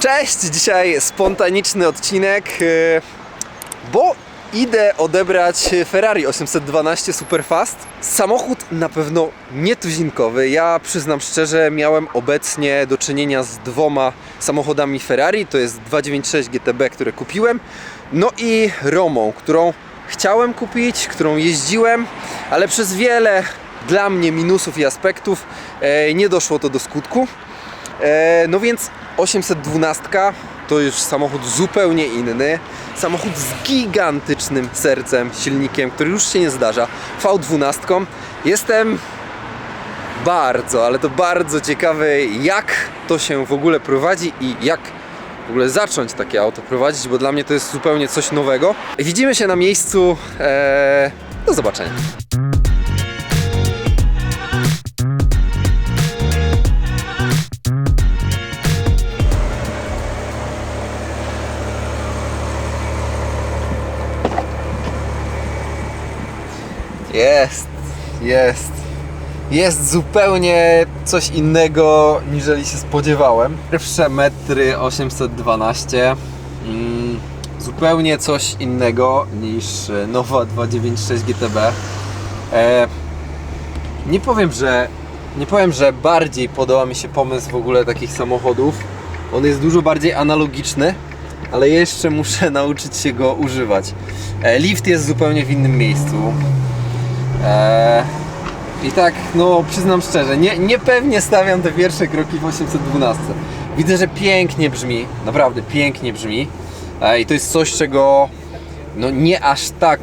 Cześć, dzisiaj spontaniczny odcinek, e, bo idę odebrać Ferrari 812 Superfast. Samochód na pewno nietuzinkowy. Ja przyznam szczerze, miałem obecnie do czynienia z dwoma samochodami Ferrari. To jest 296 GTB, które kupiłem, no i Romą, którą chciałem kupić, którą jeździłem, ale przez wiele dla mnie minusów i aspektów e, nie doszło to do skutku. E, no więc 812 to już samochód zupełnie inny. Samochód z gigantycznym sercem, silnikiem, który już się nie zdarza. V12. Jestem bardzo, ale to bardzo ciekawy, jak to się w ogóle prowadzi i jak w ogóle zacząć takie auto prowadzić, bo dla mnie to jest zupełnie coś nowego. Widzimy się na miejscu. E, do zobaczenia. Jest. Jest zupełnie coś innego niżeli się spodziewałem. Pierwsze metry 812. Mm, zupełnie coś innego niż e, nowa 296 GTB. E, nie powiem, że nie powiem, że bardziej podoba mi się pomysł w ogóle takich samochodów. On jest dużo bardziej analogiczny, ale jeszcze muszę nauczyć się go używać. E, lift jest zupełnie w innym miejscu. Eee, I tak, no przyznam szczerze, nie, niepewnie stawiam te pierwsze kroki w 812. Widzę, że pięknie brzmi, naprawdę pięknie brzmi. E, I to jest coś, czego no nie aż tak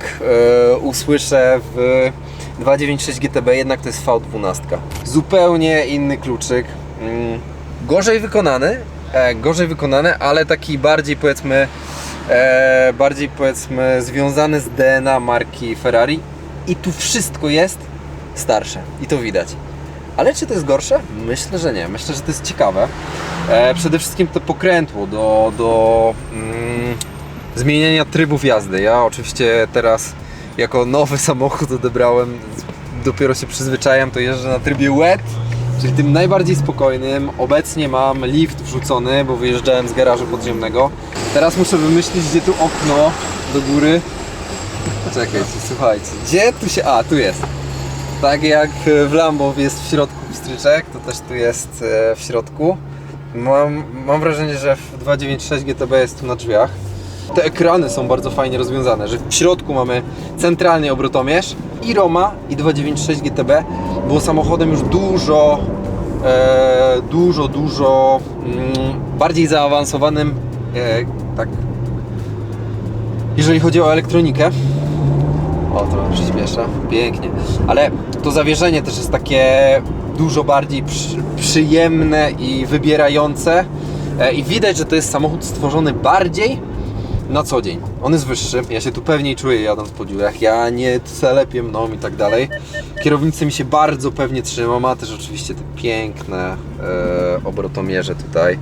e, usłyszę w 296 GTB, jednak to jest V12. Zupełnie inny kluczyk. Mm, gorzej wykonany, e, gorzej wykonany, ale taki bardziej powiedzmy e, bardziej powiedzmy związany z DNA marki Ferrari i tu wszystko jest starsze i to widać. Ale czy to jest gorsze? Myślę, że nie. Myślę, że to jest ciekawe. E, przede wszystkim to pokrętło do, do mm, zmieniania trybów jazdy. Ja oczywiście teraz jako nowy samochód odebrałem, dopiero się przyzwyczajam, to jeżdżę na trybie wet, czyli tym najbardziej spokojnym. Obecnie mam lift wrzucony, bo wyjeżdżałem z garażu podziemnego. Teraz muszę wymyślić, gdzie tu okno do góry. Czekajcie, słuchajcie, gdzie tu się... A, tu jest. Tak jak w Lambo jest w środku pstryczek, to też tu jest e, w środku. Mam, mam wrażenie, że w 296 GTB jest tu na drzwiach. Te ekrany są bardzo fajnie rozwiązane, że w środku mamy centralnie obrotomierz i Roma i 296 GTB było samochodem już dużo, e, dużo, dużo mm, bardziej zaawansowanym, e, tak, jeżeli chodzi o elektronikę. O, trochę przyspiesza. Pięknie. Ale to zawieszenie też jest takie dużo bardziej przy, przyjemne i wybierające. E, I widać, że to jest samochód stworzony bardziej na co dzień. On jest wyższy, ja się tu pewniej czuję jadąc po dziurach, ja nie telepie mną i tak dalej. Kierownicy mi się bardzo pewnie trzyma, ma też oczywiście te piękne e, obrotomierze tutaj.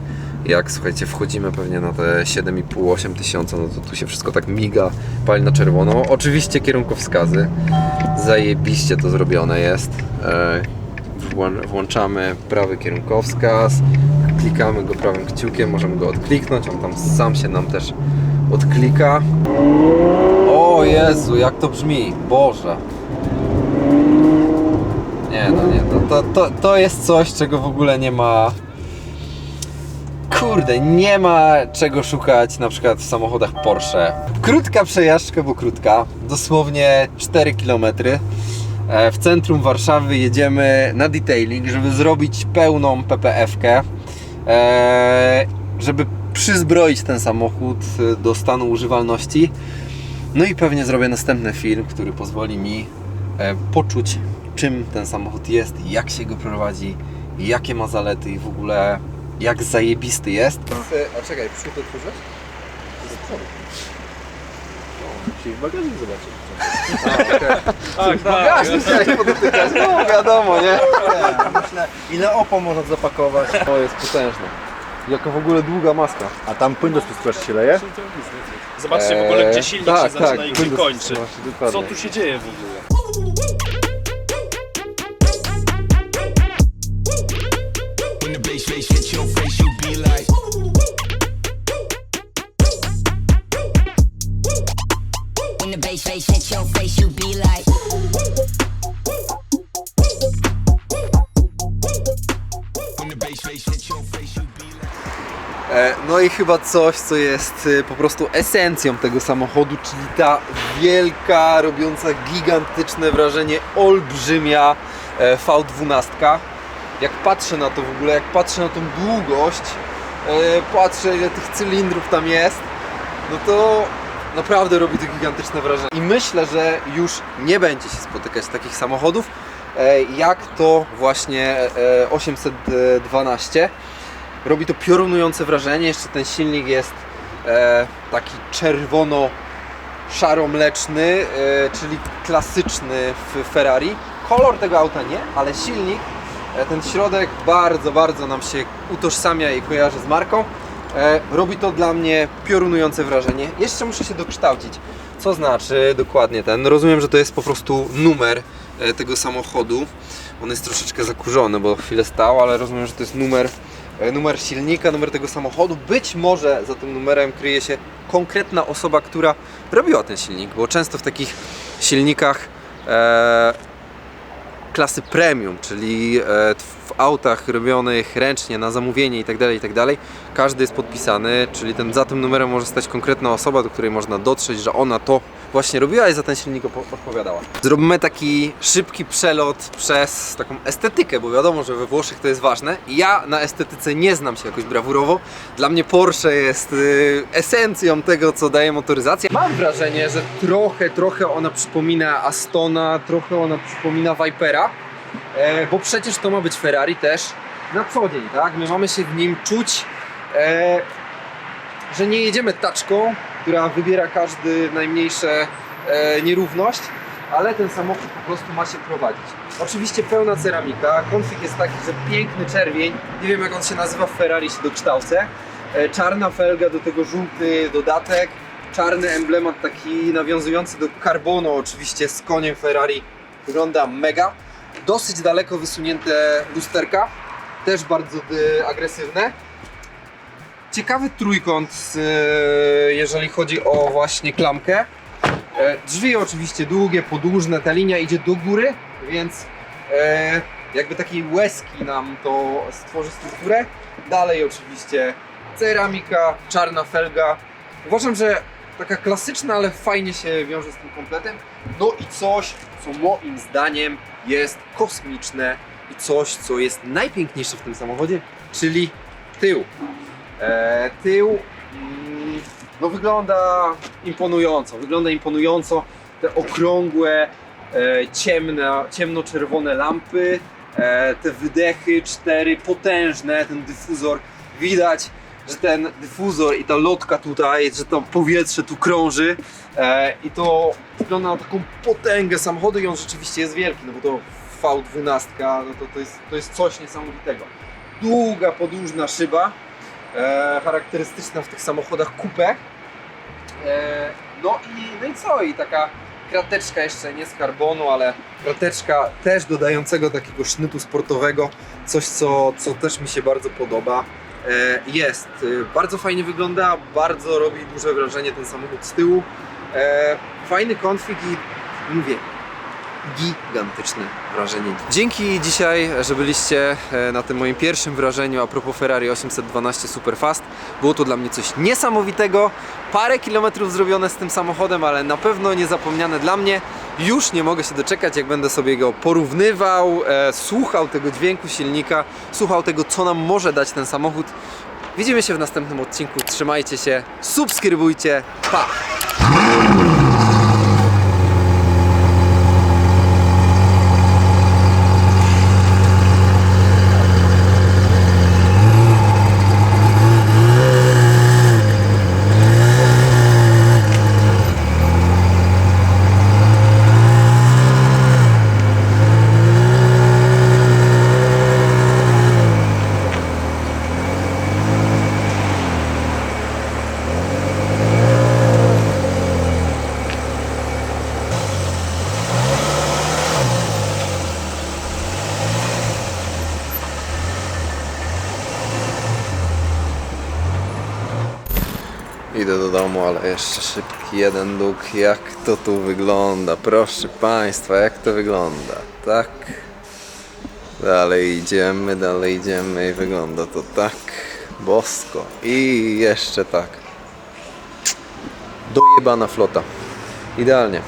Jak słuchajcie, wchodzimy pewnie na te 7,5-8 tysiąca, no to tu się wszystko tak miga, pali na czerwono. Oczywiście kierunkowskazy, zajebiście to zrobione jest. E, włą- włączamy prawy kierunkowskaz, klikamy go prawym kciukiem, możemy go odkliknąć, on tam sam się nam też odklika. O Jezu, jak to brzmi, Boże. Nie no, nie, no, to, to, to jest coś, czego w ogóle nie ma Kurde, nie ma czego szukać na przykład w samochodach Porsche. Krótka przejażdżka, bo krótka, dosłownie 4 km. E, W centrum Warszawy jedziemy na detailing, żeby zrobić pełną PPF-kę, e, żeby przyzbroić ten samochód e, do stanu używalności. No i pewnie zrobię następny film, który pozwoli mi poczuć, czym ten samochód jest, jak się go prowadzi, jakie ma zalety i w ogóle jak zajebisty jest. A czekaj, przód otworzysz? Czyli w bagażnik zobaczyć. Tak, Bagażnik chciałeś podotykać, no wiadomo, nie? Myślę, ile opo można zapakować. To jest potężne. Jaka w ogóle długa maska. A tam płyn do się leje? Zobaczcie w ogóle, gdzie silnik tak, się zaczyna tak, i gdzie kończy. Co tu się dzieje w ogóle? face, hit your face, you be like. When the bass face your face, you be like. E, no i chyba coś, co jest e, po prostu esencją tego samochodu, czyli ta wielka, robiąca gigantyczne wrażenie, olbrzymia e, V12. Jak patrzę na to w ogóle, jak patrzę na tą długość, e, patrzę ile tych cylindrów tam jest, no to naprawdę robi to gigantyczne wrażenie. I myślę, że już nie będzie się spotykać takich samochodów, e, jak to właśnie e, 812 robi to piorunujące wrażenie. Jeszcze ten silnik jest e, taki czerwono-szaro-mleczny, e, czyli klasyczny w Ferrari. Kolor tego auta nie, ale silnik, e, ten środek bardzo, bardzo nam się utożsamia i kojarzy z marką. E, robi to dla mnie piorunujące wrażenie. Jeszcze muszę się dokształcić. Co znaczy dokładnie ten? Rozumiem, że to jest po prostu numer e, tego samochodu. On jest troszeczkę zakurzony, bo chwilę stał, ale rozumiem, że to jest numer e, numer silnika, numer tego samochodu. Być może za tym numerem kryje się konkretna osoba, która robiła ten silnik, bo często w takich silnikach e, klasy premium, czyli e, w autach robionych ręcznie na zamówienie itd., itd., każdy jest podpisany, czyli ten, za tym numerem może stać konkretna osoba, do której można dotrzeć, że ona to właśnie robiła i za ten silnik odpowiadała. Zrobimy taki szybki przelot przez taką estetykę, bo wiadomo, że we Włoszech to jest ważne. Ja na estetyce nie znam się jakoś brawurowo. Dla mnie Porsche jest y, esencją tego, co daje motoryzacja. Mam wrażenie, że trochę, trochę ona przypomina Astona, trochę ona przypomina Vipera, e, bo przecież to ma być Ferrari też na co dzień, tak? My mamy się w nim czuć e, że nie jedziemy taczką, która wybiera każdy najmniejsze e, nierówność, ale ten samochód po prostu ma się prowadzić. Oczywiście pełna ceramika, konfig jest taki, że piękny czerwień, nie wiem jak on się nazywa w Ferrari, się dokształcę. E, czarna felga, do tego żółty dodatek, czarny emblemat taki nawiązujący do carbonu oczywiście z koniem Ferrari, wygląda mega. Dosyć daleko wysunięte lusterka, też bardzo agresywne. Ciekawy trójkąt, e, jeżeli chodzi o właśnie klamkę. E, Drzwi oczywiście długie, podłużne, ta linia idzie do góry, więc e, jakby takiej łezki nam to stworzy strukturę. Dalej oczywiście ceramika, czarna felga. Uważam, że taka klasyczna, ale fajnie się wiąże z tym kompletem. No i coś, co moim zdaniem jest kosmiczne i coś, co jest najpiękniejsze w tym samochodzie, czyli tył. E, tył mm, no wygląda imponująco, wygląda imponująco. Te okrągłe, e, ciemne, ciemno-czerwone lampy, e, te wydechy cztery potężne, ten dyfuzor. Widać, że ten dyfuzor i ta lotka tutaj, że to powietrze tu krąży e, i to wygląda na taką potęgę samochodu i on rzeczywiście jest wielki, no bo to V12, no to, to, jest, to jest coś niesamowitego. Długa, podłużna szyba, e, charakterystyczna w tych samochodach coupé. E, no, i, no i co? I taka krateczka jeszcze nie z karbonu, ale krateczka też dodającego takiego sznytu sportowego. Coś, co, co też mi się bardzo podoba. E, jest. E, bardzo fajnie wygląda, bardzo robi duże wrażenie ten samochód z tyłu. E, fajny konfig i mówię, gigantyczne wrażenie. Dzięki dzisiaj, że byliście na tym moim pierwszym wrażeniu a propos Ferrari 812 Superfast. Było to dla mnie coś niesamowitego. Parę kilometrów zrobione z tym samochodem, ale na pewno niezapomniane dla mnie. Już nie mogę się doczekać, jak będę sobie go porównywał, e, słuchał tego dźwięku silnika, słuchał tego, co nam może dać ten samochód. Widzimy się w następnym odcinku. Trzymajcie się, subskrybujcie. Pa! Idę do domu, ale jeszcze szybki jeden dług. Jak to tu wygląda? Proszę Państwa, jak to wygląda? Tak. Dalej idziemy, dalej idziemy i wygląda to tak. Bosko. I jeszcze tak. Dojebana flota. Idealnie.